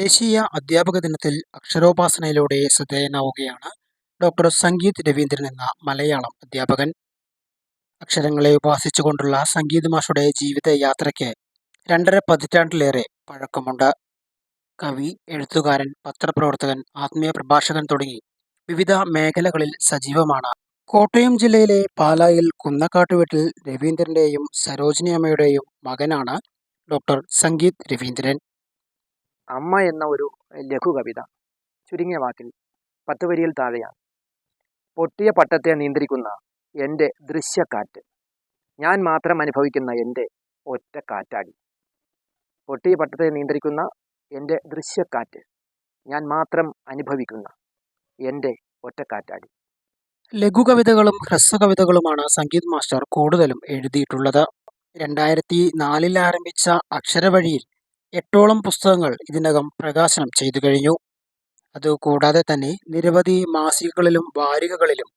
ദേശീയ അധ്യാപക ദിനത്തിൽ അക്ഷരോപാസനയിലൂടെ ശ്രദ്ധേയനാവുകയാണ് ഡോക്ടർ സംഗീത് രവീന്ദ്രൻ എന്ന മലയാളം അധ്യാപകൻ. അക്ഷരങ്ങളെ ഉപാസിച്ചുകൊണ്ടുള്ള സംഗീത് മാഷുടെ ജീവിതയാത്രയ്ക്ക് രണ്ടര പതിറ്റാണ്ടിലേറെ പഴക്കമുണ്ട്. കവി എഴുത്തുകാരൻ പത്രപ്രവർത്തകൻ ആത്മീയ പ്രഭാഷകൻ തുടങ്ങി വിവിധ മേഖലകളിൽ സജീവമാണ്. കോട്ടയം ജില്ലയിലെ പാലായിൽ കുന്നക്കാട്ടുവീട്ടിൽ രവീന്ദ്രന്റെയും സരോജിനി അമ്മയുടെയും മകനാണ് ഡോക്ടർ സംഗീത് രവീന്ദ്രൻ. അമ്മ എന്ന ഒരു ലഘുകവിത ചുരുങ്ങിയ വാക്കിൽ പത്ത് വരിയിൽ താഴെയാണ്. പൊട്ടിയ പട്ടത്തെ നിയന്ത്രിക്കുന്ന എന്റെ ദൃശ്യക്കാറ്റ് ഞാൻ മാത്രം അനുഭവിക്കുന്ന എന്റെ ഒറ്റ കാറ്റാടി. പൊട്ടിയ പട്ടത്തെ നിയന്ത്രിക്കുന്ന എന്റെ ദൃശ്യക്കാറ്റ് ഞാൻ മാത്രം അനുഭവിക്കുന്ന എന്റെ ഒറ്റക്കാറ്റാടി ലഘുകവിതകളും ഹ്രസ്വകവിതകളുമാണ് സംഗീത് മാസ്റ്റർ കൂടുതലും എഴുതിയിട്ടുള്ളത്. രണ്ടായിരത്തി നാലിൽ ആരംഭിച്ച അക്ഷരവഴിയിൽ എട്ടോളം പുസ്തകങ്ങൾ ഇതിനകം പ്രകാശനം ചെയ്തു കഴിഞ്ഞു. അതുകൂടാതെ തന്നെ നിരവധി മാസികകളിലും വാരികകളിലും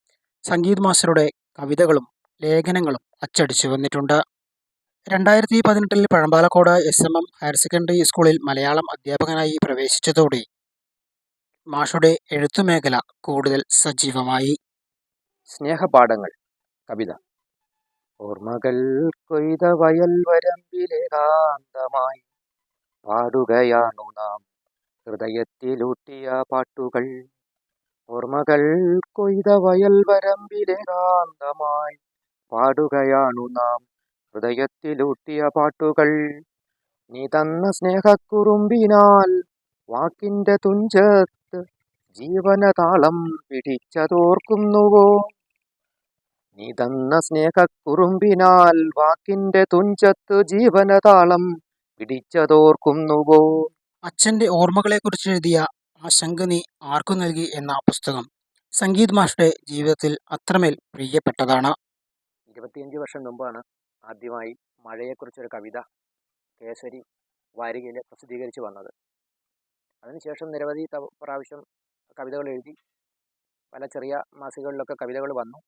സംഗീത് മാസ്റ്ററുടെ കവിതകളും ലേഖനങ്ങളും അച്ചടിച്ചു വന്നിട്ടുണ്ട്. രണ്ടായിരത്തി പതിനെട്ടിൽ Pazhampalakode S M M higher secondary സ്കൂളിൽ മലയാളം അധ്യാപകനായി പ്രവേശിച്ചതോടെ മാഷുടെ എഴുത്തുമേഖല കൂടുതൽ സജീവമായി. സ്നേഹപാഠങ്ങൾ കവിത. ഓർമ്മകൾ കൊയ്ത വയൽ വരമ്പിലേകാന്തമായി പാടുകയാണു നാം. ഹൃദയത്തിലൂട്ടിയ പാട്ടുകൾ ഓർമ്മകൾ കൊയ്ത വയൽ വരമ്പിലേകാന്തമായി പാടുകയാണു നാം. ഹൃദയത്തിലൂട്ടിയ പാട്ടുകൾ നീ തന്ന സ്നേഹക്കുറുമ്പിനാൽ വാക്കിന്റെ തുഞ്ചത്ത് ജീവന ജീവനതാളം പിടിച്ചതോർക്കുന്നുവോ? നീ തന്ന സ്നേഹക്കുറുമ്പിനാൽ വാക്കിന്റെ തുഞ്ചത്ത് ജീവനതാളം പിടിച്ചതോർക്കുന്നുവോ? അച്ഛന്റെ ഓർമ്മകളെക്കുറിച്ച് എഴുതിയ ആ ശങ്ക നീ ആർക്കു നൽകി എന്ന പുസ്തകം സംഗീത് മാഷുടെ ജീവിതത്തിൽ അത്രമേൽ പ്രിയപ്പെട്ടതാണ്. ഇരുപത്തിയഞ്ച് വർഷം മുമ്പാണ് ആദ്യമായി മഴയെക്കുറിച്ചൊരു കവിത കേസരി വാരികയിൽ പ്രസിദ്ധീകരിച്ച് വന്നത്. അതിനുശേഷം നിരവധി പ്രാവശ്യം കവിതകൾ എഴുതി പല ചെറിയ മാസികകളിലൊക്കെ കവിതകൾ വന്നു.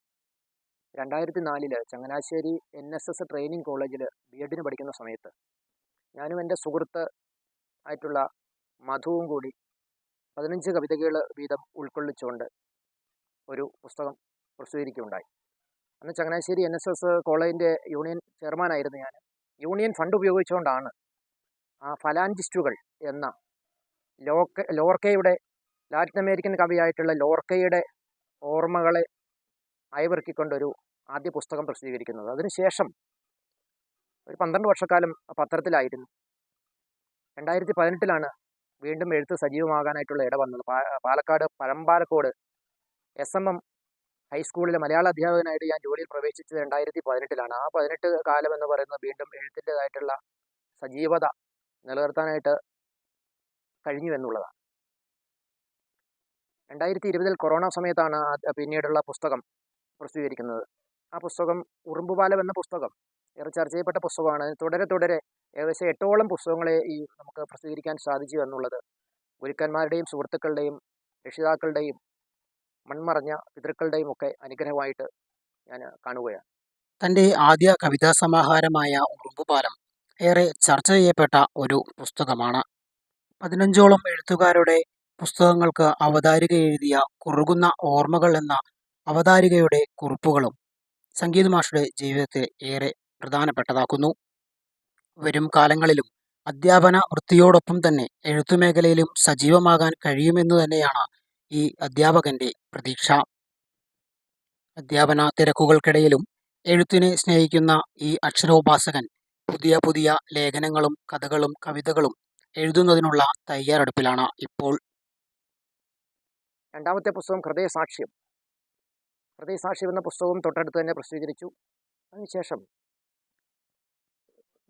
രണ്ടായിരത്തി നാലിൽ Changanassery N S S training കോളേജിൽ ബി എഡിന് പഠിക്കുന്ന സമയത്ത് ഞാനും എന്റെ സുഹൃത്ത് ആയിട്ടുള്ള മധുവും കൂടി പതിനഞ്ച് കവിതകൾ വീതം ഉൾക്കൊള്ളിച്ചുകൊണ്ട് ഒരു പുസ്തകം പ്രസിദ്ധീകരിക്കുകയുണ്ടായി. അന്ന് ചങ്ങനാശ്ശേരി എൻ എസ് എസ് കോളേജിന്റെ യൂണിയൻ ചെയർമാനായിരുന്നു ഞാൻ. യൂണിയൻ ഫണ്ട് ഉപയോഗിച്ചുകൊണ്ടാണ് ആ ഫലാൻജിസ്റ്റുകൾ എന്ന ലോക്ക ലോർക്കയുടെ ലാറ്റിൻ അമേരിക്കൻ കവിയായിട്ടുള്ള ലോർക്കയുടെ ഓർമ്മകളെ അയവിറക്കിക്കൊണ്ടൊരു ആദ്യ പുസ്തകം പ്രസിദ്ധീകരിക്കുന്നത്. അതിനുശേഷം ഒരു പന്ത്രണ്ട് വർഷക്കാലം പത്രത്തിലായിരുന്നു. രണ്ടായിരത്തി പതിനെട്ടിലാണ് വീണ്ടും എഴുത്ത് സജീവമാകാനായിട്ടുള്ള ഇട വന്നത്. Palakkad Pazhampalakode S M M ഹൈസ്കൂളിലെ മലയാള അധ്യാപകനായിട്ട് ഞാൻ ജോലിയിൽ പ്രവേശിച്ചത് രണ്ടായിരത്തി പതിനെട്ടിലാണ് ആ പതിനെട്ട് കാലം എന്ന് പറയുന്നത് വീണ്ടും എഴുത്തിന്റെതായിട്ടുള്ള സജീവത നിലനിർത്താനായിട്ട് കഴിഞ്ഞു എന്നുള്ളതാണ്. രണ്ടായിരത്തി ഇരുപതിൽ കൊറോണ സമയത്താണ് പിന്നീടുള്ള പുസ്തകം പ്രസിദ്ധീകരിക്കുന്നത്. ആ പുസ്തകം ഉറുമ്പുപാലം എന്ന പുസ്തകം ഏറെ ചർച്ച ചെയ്യപ്പെട്ട പുസ്തകമാണ്. തുടരെ തുടരെ ഏകദേശം എട്ടോളം പുസ്തകങ്ങളെ ഈ നമുക്ക് പ്രസിദ്ധീകരിക്കാൻ സാധിച്ചു എന്നുള്ളത്. ഗുരുക്കന്മാരുടെയും സുഹൃത്തുക്കളുടെയും രക്ഷിതാക്കളുടെയും മൺമറഞ്ഞ പിതൃക്കളുടെയും ഒക്കെ അനുഗ്രഹമായിട്ട് ഞാൻ കാണുകയാണ്. തന്റെ ആദ്യ കവിതാ സമാഹാരമായ ഉറുമ്പുപാലം ഏറെ ചർച്ച ചെയ്യപ്പെട്ട ഒരു പുസ്തകമാണ്. പതിനഞ്ചോളം എഴുത്തുകാരുടെ പുസ്തകങ്ങൾക്ക് അവതാരിക എഴുതിയ കുറുകുന്ന ഓർമ്മകൾ എന്ന അവതാരികയുടെ കുറിപ്പുകളും സംഗീത് മാഷുടെ ജീവിതത്തെ ഏറെ പ്രധാനപ്പെട്ടതാക്കുന്നു. വരും കാലങ്ങളിലും അധ്യാപന വൃത്തിയോടൊപ്പം തന്നെ എഴുത്തുമേഖലയിലും സജീവമാകാൻ കഴിയുമെന്ന് തന്നെയാണ് ഈ അധ്യാപകന്റെ പ്രതീക്ഷ. അധ്യാപന തിരക്കുകൾക്കിടയിലും എഴുത്തിനെ സ്നേഹിക്കുന്ന ഈ അക്ഷരോപാസകൻ പുതിയ പുതിയ ലേഖനങ്ങളും കഥകളും കവിതകളും എഴുതുന്നതിനുള്ള തയ്യാറെടുപ്പിലാണ് ഇപ്പോൾ. രണ്ടാമത്തെ പുസ്തകം ഹൃദയസാക്ഷ്യം. ഹൃദയസാക്ഷ്യം എന്ന പുസ്തകം തൊട്ടടുത്ത് തന്നെ പ്രസിദ്ധീകരിച്ചു. അതിനുശേഷം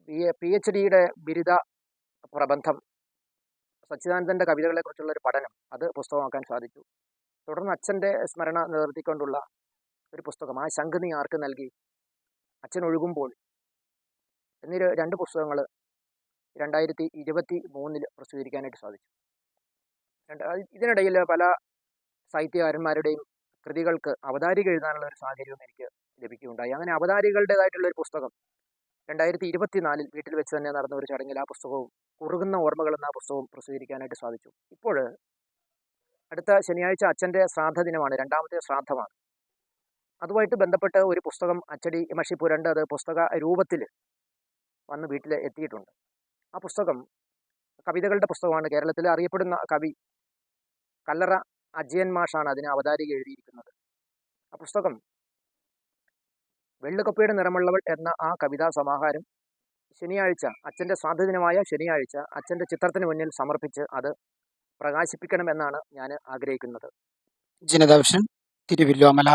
ബി എ പി എച്ച് ഡിയുടെ ബിരുദ പ്രബന്ധം സച്ചിദാനന്ദന്റെ കവിതകളെക്കുറിച്ചുള്ള ഒരു പഠനം അത് പുസ്തകമാക്കാൻ സാധിച്ചു. തുടർന്ന് അച്ഛന്റെ സ്മരണ നിലനിർത്തിക്കൊണ്ടുള്ള ഒരു പുസ്തകം ആ ശംഖ് നീ ആർക്ക് നൽകി? അച്ഛൻ ഒഴുകുമ്പോൾ. എന്നീ രണ്ട് പുസ്തകങ്ങൾ രണ്ടായിരത്തി ഇരുപത്തി മൂന്നിൽ പ്രസിദ്ധീകരിക്കാനായിട്ട് സാധിച്ചു. ഇതിനിടയിൽ പല സാഹിത്യകാരന്മാരുടെയും കൃതികൾക്ക് അവതാരിക എഴുതാനുള്ള ഒരു സാഹചര്യവും എനിക്ക് ലഭിക്കുകയുണ്ടായി. അങ്ങനെ അവതാരികളുടേതായിട്ടുള്ള ഒരു പുസ്തകം രണ്ടായിരത്തി ഇരുപത്തിനാലിൽ വീട്ടിൽ വെച്ച് തന്നെ നടന്ന ഒരു ചടങ്ങിൽ ആ പുസ്തകവും കുറുകുന്ന ഓർമ്മകൾ എന്ന പുസ്തകവും പ്രസിദ്ധീകരിക്കാനായിട്ട് സാധിച്ചു. ഇപ്പോൾ അടുത്ത ശനിയാഴ്ച അച്ഛന്റെ ശ്രാദ്ധ ദിനമാണ്. രണ്ടാമത്തെ ശ്രാദ്ധമാണ്. അതുമായിട്ട് ബന്ധപ്പെട്ട് ഒരു പുസ്തകം അച്ചടി മഷി പുരണ്ട് അത് പുസ്തക രൂപത്തിൽ വന്ന് വീട്ടിൽ എത്തിയിട്ടുണ്ട്. ആ പുസ്തകം കവിതകളുടെ പുസ്തകമാണ്. കേരളത്തിൽ അറിയപ്പെടുന്ന കവി കല്ലറ അജയൻ മാഷാണ് അതിനെ അവതാരിക എഴുതിയിരിക്കുന്നത്. ആ പുസ്തകം വെള്ളുകപ്പയുടെ നിറമുള്ളവൾ എന്ന ആ കവിതാ സമാഹാരം ശനിയാഴ്ച അച്ഛന്റെ സ്വാതന്ത്ര്യമായ ശനിയാഴ്ച അച്ഛന്റെ ചിത്രത്തിന് മുന്നിൽ സമർപ്പിച്ച് അത് പ്രകാശിപ്പിക്കണമെന്നാണ് ഞാൻ ആഗ്രഹിക്കുന്നത്. ജനദർശൻ വിഷൻ തിരുവല്ലോമല